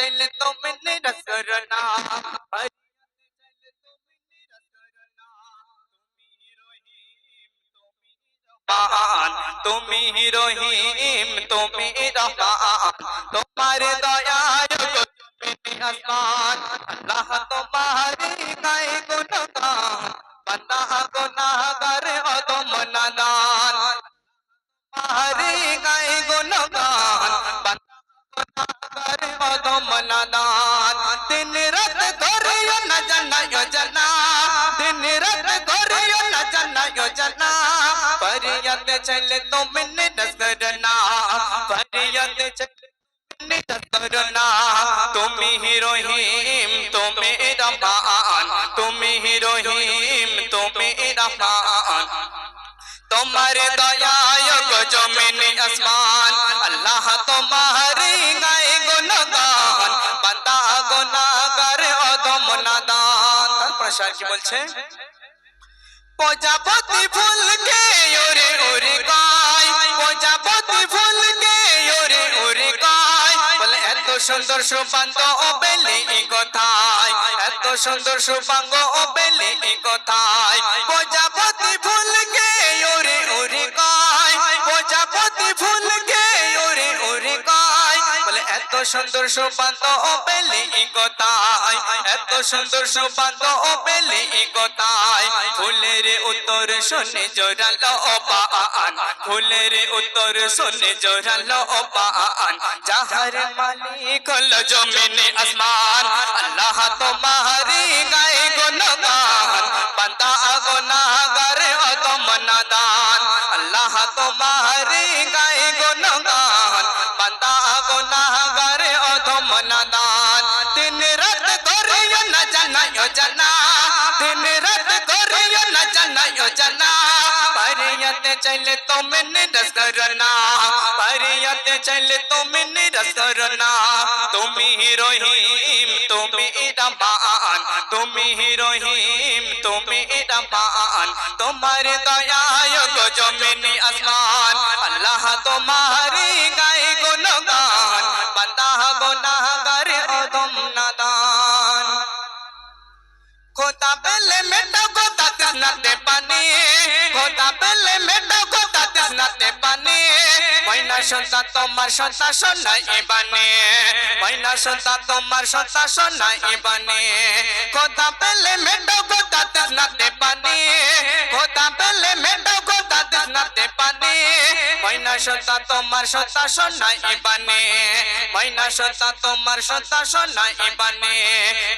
चल तो मैंने रसरना তুমি রহিম তুমি রহমান তোমার দয়ায় আসমান আল্লাহ তোমারি গায়ে গুণগান বান্দা গুনাহগার অদম নাদান তোমারি গায়ে গুণগান না জানায়ো জানা फरियत चले तो मैंने नजरना फरियत चले करना तुम ही रहीम तो मेरा मान तुम ही रहीम तो मेरा मान तुम्हारे दयाय को जमीन आसमान अल्लाह तुम्हारी गाय गुनगान बंदा गुनाहगार অদম নাদান তারপর শায়র কি বলছে প্রজাপতি সুন্দর সুপান্ত ও বেলি কথায়। এত সুন্দর সুপাঙ্গ ও বেলি কথায়। প্রজাপতি ফুলকে, ওরে ওরে গায় প্রজাপতি ফুলকে সুন্দর সুপান্ত ও পেলে এই কথায় এত সুন্দর সুপান্ত ও পেলে এই কথায় ফুলের উত্তর শুনে জোরালো পান ফুলের উত্তর শুনে জোরালো পান যাহার মালিক হলো জমিনে আসমান, আল্লাহ তোমারি গায়ে গুণগান। বান্দা গুনাহগার जना यो जना परियत चल तो मिन रस करना। परियत चल तो मिन रस करना। तुम ही रोहिम, तुम रमान तुम ही रोहिम, तुम रमान तुम्हारे दया गो ज़मीन आसमान अल्लाह तुम्हारी गाय गुनगान। बंदा गुनाहगार और तुम नादान। खुदा पहले में तो তৃষ্ণাতে পানি। খোদা পেলে মেটা গোতা তৃষ্ণাতে পানি। ময়না সন্তা তোমার সন্তা সোনাই বানে ময়না সন্তা তোমার সন্তা সোনাই বানে খোদা পেলে মেটা গোতা তৃষ্ণাতে পানি। খোদা পেলে মেটা গোতা তৃষ্ণাতে পানি। ময়না সন্তা তোমার সন্তা সোনাই বানে ময়না সন্তা তোমার সন্তা সোনাই বানে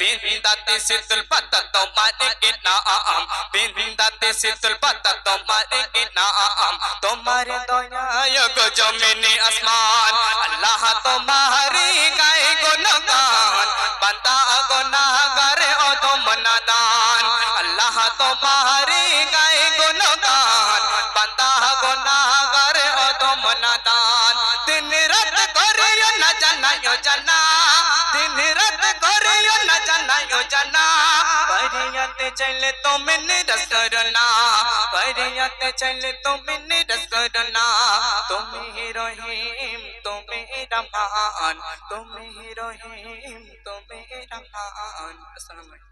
बिंदाते शीतल पता तुम्हारे के नाम, बिंदाते शीतल पता तुम्हारे के नाम। तुम्हारे दया गो ज़मीन आसमान, अल्लाह तुम्हारी गाय गो नगान बंदा गो नागर ओ तुम नादान अल्लाह तुम्हारी गाय गो नगान बंदा गो नागर ओ तुम नादान दिन रात करियो न जाना, यो जाना। दिन जाना परियत चले तो मैंने रस करना परियत चले तो मैंने रस करना तुम्हें रहीम तुम्हें रमान तुम्हें रहीम तुम्हें रमान